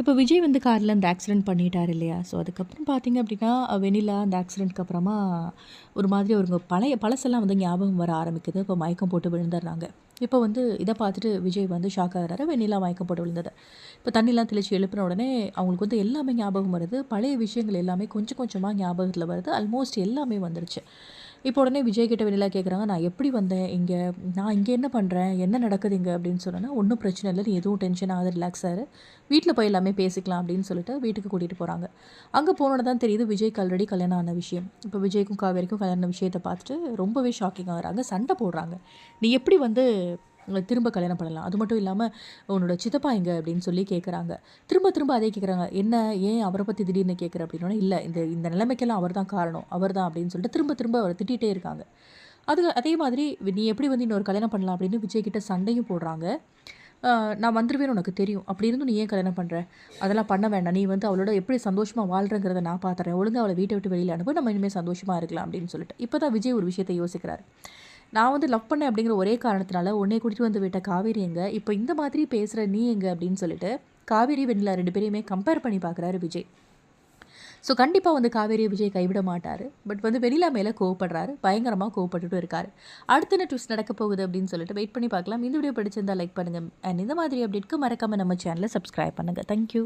இப்போ விஜய் வந்து காரில் அந்த ஆக்சிடென்ட் பண்ணிட்டார் இல்லையா? ஸோ அதுக்கப்புறம் பார்த்தீங்க அப்படின்னா வெண்ணிலா அந்த ஆக்சிடென்ட்க்கு அப்புறமா ஒரு மாதிரி அவருங்க பழைய பழசெல்லாம் வந்து ஞாபகம் வர ஆரம்பிக்குது. இப்போ மயக்கம் போட்டு விழுந்துடுறாங்க. இப்போ வந்து இதை பார்த்துட்டு விஜய் வந்து ஷாக் ஆகிறாரு. வெண்ணிலா மயக்கம் போட்டு விழுந்தது. இப்போ தண்ணிலாம் தெளித்து எழுப்பின உடனே அவங்களுக்கு வந்து எல்லாமே ஞாபகம் வருது. பழைய விஷயங்கள் எல்லாமே கொஞ்சம் கொஞ்சமாக ஞாபகத்தில் வருது. ஆல்மோஸ்ட் எல்லாமே வந்துருச்சு. இப்போ உடனே விஜய் கிட்ட வெளியில் கேட்குறாங்க நான் எப்படி வந்தேன்? இங்கே நான் இங்கே என்ன பண்ணுறேன் என்ன நடக்குது இங்கே? அப்படின்னு சொன்னேன்னா ஒன்றும் பிரச்சனை இல்லை நீ எதுவும் டென்ஷன் ஆகாது ரிலாக்ஸ் ஆகிரு வீட்டில் போய் எல்லாமே பேசிக்கலாம் அப்படின்னு சொல்லிட்டு வீட்டுக்கு கூட்டிகிட்டு போகிறாங்க அங்கே போனோட தான் தெரியுது விஜய்க்கு ஆல்ரெடி கல்யாணம் ஆன விஷயம். இப்போ விஜய்க்கும் காவேரிக்கும் கல்யாண விஷயத்தை பார்த்துட்டு ரொம்பவே ஷாக்கிங் ஆகுறாங்க சண்டை போடுறாங்க. நீ எப்படி வந்து திரும்ப கல்யாணம் பண்ணலாம். அது மட்டும் இல்லாமல் உன்னோட சித்தப்பா எங்க அப்படின்னு சொல்லி கேட்குறாங்க திரும்ப திரும்ப அதே கேட்குறாங்க என்ன ஏன் அவரை பற்றி திடீர்னு கேட்குற அப்படின்னா இல்லை இந்த இந்த நிலைமைக்கெல்லாம் அவர் தான் காரணம். அவர் தான் அப்படின்னு சொல்லிட்டு திரும்ப திரும்ப அவரை திட்டிகிட்டே இருக்காங்க. அது அதே மாதிரி நீ எப்படி வந்து இன்னொரு கல்யாணம் பண்ணலாம் அப்படின்னு விஜய் கிட்ட சண்டையும் போடுறாங்க. நான் வந்துடுவேன்னு உனக்கு தெரியும். அப்படி இருந்து நீ ஏன் கல்யாணம் பண்ணுற அதெல்லாம் பண்ண வேண்டாம். நீ வந்து அவளோட எப்படி சந்தோஷமாக வாழ்கிறங்கிறத நான் பார்த்துறேன் ஒழுங்காக அவளை வீட்டை விட்டு வெளியில் அனுப்ப. நம்ம இனிமேல் சந்தோஷமாக இருக்கலாம் அப்படின்னு சொல்லிட்டு. இப்போ தான் விஜய் ஒரு விஷயத்தை யோசிக்கிறாரு. நான் வந்து லவ் பண்ணேன் அப்படிங்கிற ஒரே காரணத்தினால உன்னை கூட்டிகிட்டு வந்து விட்ட காவேரி எங்க? இப்போ இந்த மாதிரி பேசுகிற நீ எங்க? அப்படின்னு சொல்லிட்டு காவேரி வெண்ணிலா ரெண்டு பேரையுமே கம்பேர் பண்ணி பார்க்குறாரு விஜய். ஸோ கண்டிப்பாக வந்து காவேரி விஜய் கைவிட மாட்டார். பட் வந்து வெண்ணிலா மேலே கோவப்படுறாரு. பயங்கரமாக கோவப்பட்டுட்டு இருக்காரு. அடுத்த என்ன ட்விஸ்ட் நடக்க போகுது அப்படின்னு சொல்லிட்டு வெயிட் பண்ணி பார்க்கலாம். இந்த வீடியோ பிடிச்சிருந்தா லைக் பண்ணுங்கள் அண்ட் இந்த மாதிரி அப்டேட்க்கு மறக்காமல் நம்ம சேனலை சப்ஸ்கிரைப் பண்ணுங்கள் தேங்க்யூ